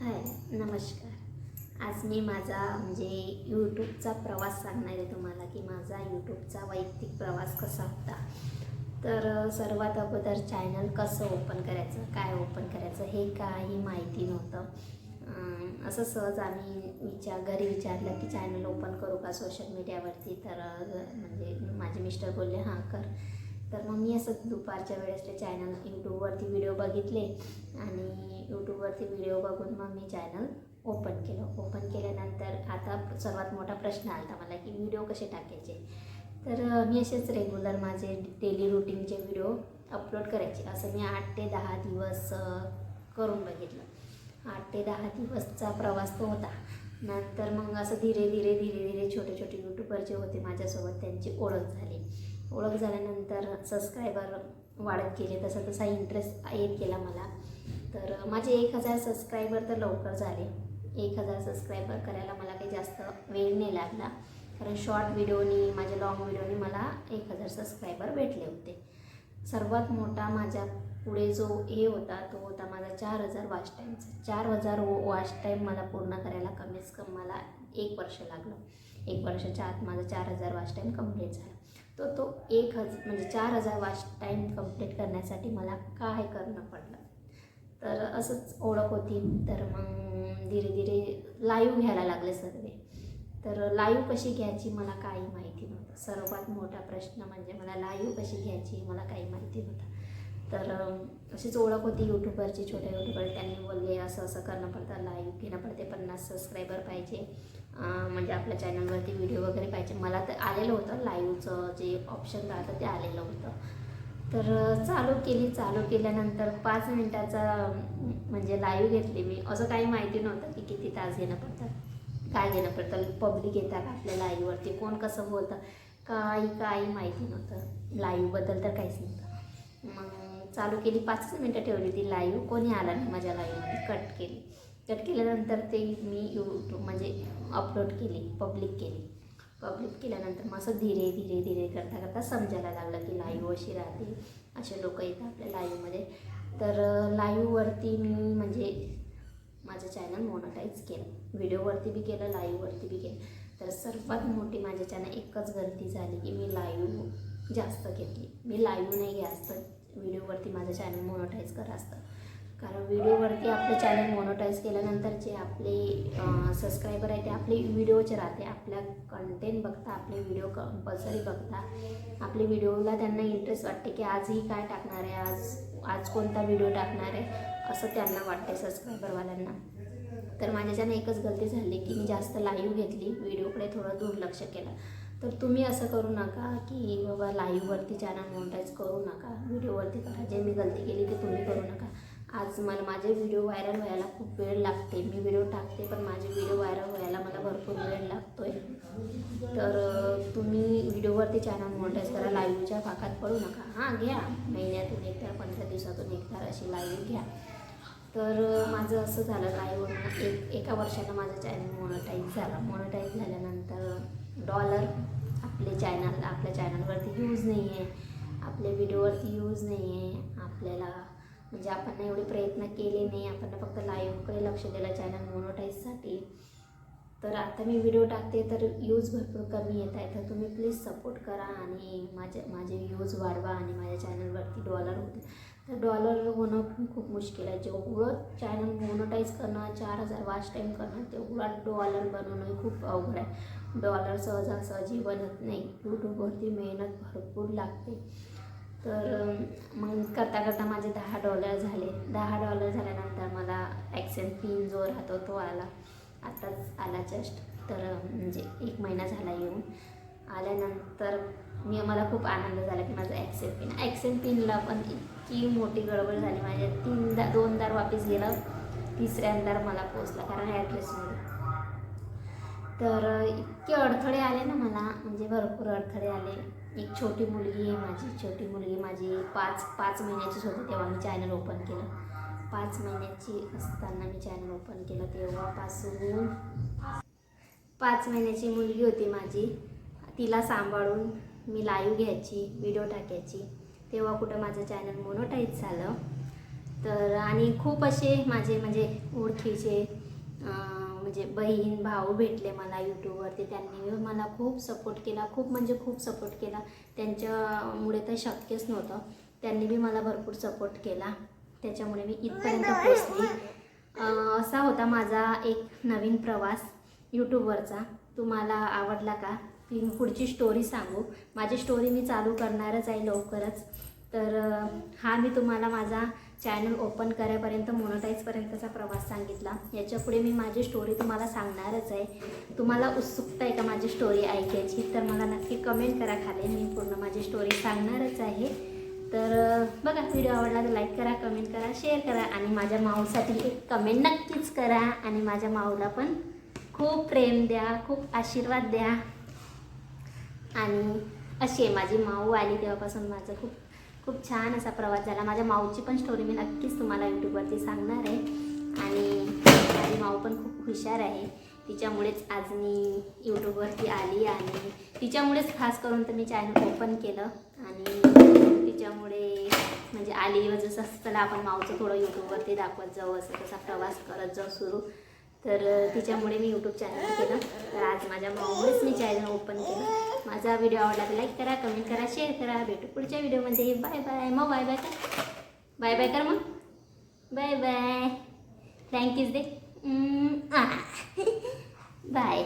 हाय नमस्कार. आज मी माझा म्हणजे यूट्यूबचा प्रवास सांगणार आहे तुम्हाला की माझा यूट्यूबचा वैयक्तिक प्रवास कसा होता. तर सर्वात अगोदर चॅनल कसं ओपन करायचं काय ओपन करायचं हे काही माहिती नव्हतं. असं सहज आम्ही विचार घरी विचारलं की चॅनल ओपन करू का सोशल मीडियावरती तर म्हणजे माझे मिस्टर बोलले हां कर. तर मग मी असंच दुपारच्या वेळेस ते चॅनल यूट्यूबवरती व्हिडिओ बघितले आणि यूट्यूबवरती व्हिडिओ बघून मग मी चॅनल ओपन केलं. ओपन केल्यानंतर आता सर्वात मोठा प्रश्न आला मला की व्हिडिओ कसे टाकायचे? तर मी असेच रेग्युलर माझे डेली रुटीनचे व्हिडिओ अपलोड करायचे. असं मी आठ ते दहा दिवस करून बघितलं. आठ ते दहा दिवसचा प्रवास तो होता. नंतर मग असं धीरे धीरे धीरे धीरे छोटे छोटे यूट्यूबर जे होते माझ्यासोबत त्यांची ओळख झाली. ओळख झाल्यानंतर सबस्क्रायबर वाढत गेले तसा तसा इंटरेस्ट येत गेला मला. तर माझे एक हजार सबस्क्रायबर तर लवकर झाले. एक हजार सबस्क्रायबर करायला मला काही जास्त वेळ नाही लागला. कारण शॉर्ट व्हिडिओनी माझ्या लॉंग व्हिडिओनी मला एक हजार सबस्क्रायबर भेटले होते. सर्वात मोठा माझ्या पुढे जो हे होता तो होता माझा चार हजार वॉच टाईमचा चार हजार वॉच टाईम मला पूर्ण करायला कमीच कम मला एक वर्ष लागलं. एक वर्षाच्या आत माझा चार हजार वॉच टाईम कंप्लीट झाला. तो तो एक हज म्हणजे चार हजार वॉच टाईम कंप्लीट करण्यासाठी मला काय करणं पडलं? तर असंच ओळख होती. तर मग धीरे धीरे लाईव्ह घ्यायला लागले सर्व. तर लाईव्ह कशी घ्यायची मला काही माहिती नव्हतं. सर्वात मोठा प्रश्न म्हणजे मला लाईव्ह कशी घ्यायची मला काही माहिती नव्हतं. तर अशीच ओळख होती यूट्यूबवरची छोट्या यूट्यूबर त्यांनी बोलले असं असं करणं पडतं. लाईव्ह घेणं पडते. पन्नास सबस्क्रायबर पाहिजे. म्हणजे आपल्या चॅनलवरती व्हिडिओ वगैरे पाहिजे मला तर आलेलं होतं लाईव्हचं जे ऑप्शन राहतं ते आलेलं होतं. तर चालू केली चालू केल्यानंतर पाच मिनटाचा म्हणजे लाईव्ह घेतली मी. असं काही माहिती नव्हतं की किती तास घेणं पडतात काय घेणं पडतं पब्लिक येतात आपल्या लाईव्हवरती कोण कसं बोलतं काही काही माहिती नव्हतं. लाईव्हबद्दल तर काहीच नव्हतं. मग चालू केली पाचच मिनटं ठेवली ती लाईव्ह कोणी आला नाही माझ्या लाईव्हमध्ये कट केली. कट केल्यानंतर ते मी यूट्यूब म्हणजे अपलोड केली पब्लिक केली. पब्लिक केल्यानंतर मग असं धीरे धीरे धीरे करता करता समजायला लागलं की लाईव्ह अशी राहते. असे लोक येतात आपल्या लाईव्हमध्ये तर लाईव्हवरती मी म्हणजे माझं चॅनल मोनोटाईज केलं. व्हिडिओवरती बी केलं लाईव्हवरती बी केलं. तर सर्वात मोठी माझ्या चॅनल एकच गलती झाली की मी लाईव्ह जास्त घेतली मी लाईव्ह नाही घ्या असतं व्हिडिओवरती माझं चॅनल मोनोटाईज करा असतं. कारण व्हिडिओवरती आपलं चॅनल मोनोटाईज केल्यानंतर जे आपले सबस्क्रायबर आहे ते आपले व्हिडिओचे राहते. आपल्या कंटेंट बघता आपले व्हिडिओ कंपल्सरी बघता. आपले व्हिडिओला त्यांना इंटरेस्ट वाटते की आजही काय टाकणार आहे आज आज कोणता व्हिडिओ टाकणार आहे असं त्यांना वाटते सबस्क्रायबरवाल्यांना तर माझ्याच्यानं एकच गलती झाली की मी जास्त लाईव्ह घेतली व्हिडिओकडे थोडं दुर्लक्ष केलं. तर तुम्ही असं करू नका की बाबा लाईव्हवरती चॅनल मोनटाईज करू नका व्हिडिओवरती करा. जे मी गलती केली ते तुम्ही करू नका. आज मला माझे व्हिडिओ व्हायरल व्हायला खूप वेळ लागते. मी व्हिडिओ टाकते पण माझे व्हिडिओ व्हायरल व्हायला मला भरपूर वेळ लागतो आहे तर तुम्ही व्हिडिओवरती चॅनल मोनटाईज करा लाईव्हच्या भागात पडू नका. हां घ्या. महिन्यातून एकदा पंधरा दिवसातून एकदा अशी लाईव्ह घ्या. तर माझं असं झालं लाईव्ह एक एका वर्षानं माझं चॅनल मोनोटाईज झाला. मोनोटाईज झाल्यानंतर डॉलर आपले चॅनल आपल्या चॅनलवरती यूज नाही आहे आपल्या व्हिडिओवरती यूज नाही आहे आपल्याला म्हणजे आपण एवढे प्रयत्न केले नाही आपण फक्त लाईव्हकडे लक्ष दिलं चॅनल मोनोटाईजसाठी तर आता मी व्हिडिओ टाकते तर यूज भरपूर कमी येत आहे तर तुम्ही प्लीज सपोर्ट करा आणि माझे माझे व्ह्यूज वाढवा आणि माझ्या चॅनलवरती डॉलर होते तर डॉलर होणं खूप मुश्किल आहे. जेवढं चॅनल मोनोटाईज करणं चार हजार वाच टाईम करणं तेवढा डॉलर बनवणं खूप अवघड आहे. डॉलर सहजासहजी बनत नाही. यूट्यूबवरती मेहनत भरपूर लागते. तर मग करता करता माझे दहा डॉलर झाले. दहा डॉलर झाल्यानंतर मला ॲक्सेंट पिन जो राहतो तो आला. आताच आला जस्ट तर म्हणजे एक महिना झाला येऊन. आल्यानंतर मी मला खूप आनंद झाला की माझं ॲक्सेंट पिन ॲक्सेंट पिनला पण इतकी मोठी गडबड झाली. माझ्या तीनदा दोनदा वापस गेलं. तिसऱ्यांदा मला पोचला कारण ॲड्रेसमध्ये तर इतके अडथळे आले ना मला. म्हणजे भरपूर अडथळे आले. एक छोटी मुलगी आहे माझी छोटी मुलगी माझी पाच पाच महिन्याचीच होती तेव्हा मी चॅनल ओपन केलं. पाच महिन्याची असताना मी चॅनल ओपन केलं तेव्हापासून. पाच महिन्याची मुलगी होती माझी. तिला सांभाळून मी लाईव्ह घ्यायची व्हिडिओ टाकायची. तेव्हा कुठं माझं चॅनल मोनोटाईज झालं. तर आणि खूप असे माझे म्हणजे ओळखीचे म्हणजे बहीण भाऊ भेटले मला यूट्यूबवरती त्यांनी मला खूप सपोर्ट केला खूप म्हणजे खूप सपोर्ट केला. त्यांच्यामुळे तर शक्यच नव्हतं. त्यांनी बी मला भरपूर सपोर्ट केला. त्याच्यामुळे मी इथपर्यंत पोचली असा होता माझा एक नवीन प्रवास यूट्यूबवरचा तुम्हाला आवडला का? ती मी पुढची स्टोरी सांगू. माझी स्टोरी मी चालू करणारच आहे लवकरच. तर हा मी तुम्हाला माझा चॅनल ओपन करायपर्यंत मोनोटाईजपर्यंतचा प्रवास सांगितला. याच्यापुढे मी माझी स्टोरी तुम्हाला सांगणारच आहे. तुम्हाला उत्सुकता आहे का माझी स्टोरी ऐकायची? तर मला नक्की कमेंट करा खाली. मी पूर्ण माझी स्टोरी सांगणारच आहे. तर बघा व्हिडिओ आवडला तर लाईक करा कमेंट करा शेअर करा आणि माझ्या माऊसाठी एक कमेंट नक्कीच करा आणि माझ्या माऊला पण खूप प्रेम द्या खूप आशीर्वाद द्या. आणि अशी आहे माझी माऊ आली तेव्हापासून माझं खूप खूप छान असा प्रवास झाला. माझ्या माऊची पण स्टोरी मी नक्कीच तुम्हाला यूट्यूबवरती सांगणार आहे. आणि माझी माऊ पण खूप हुशार आहे. तिच्यामुळेच आज मी यूट्यूबवरती आली आणि तिच्यामुळेच खास करून तर मी चॅनल ओपन केलं. आणि तिच्यामुळे म्हणजे आली व जसं चला आपण माऊचं थोडं यूट्यूबवरती दाखवत जाऊ असं तसा प्रवास करत जाऊ सुरू. तर तिच्यामुळे मी यूट्यूब चॅनल केलं. तर आज माझ्या माऊमुळेच मी चॅनल ओपन केलं. माझा व्हिडिओ आवडला तर लाईक करा कमेंट करा शेअर करा. भेटू पुढच्या व्हिडिओमध्ये बाय बाय मग बाय बाय कर. बाय बाय कर मग. बाय बाय थँक्यूज दे बाय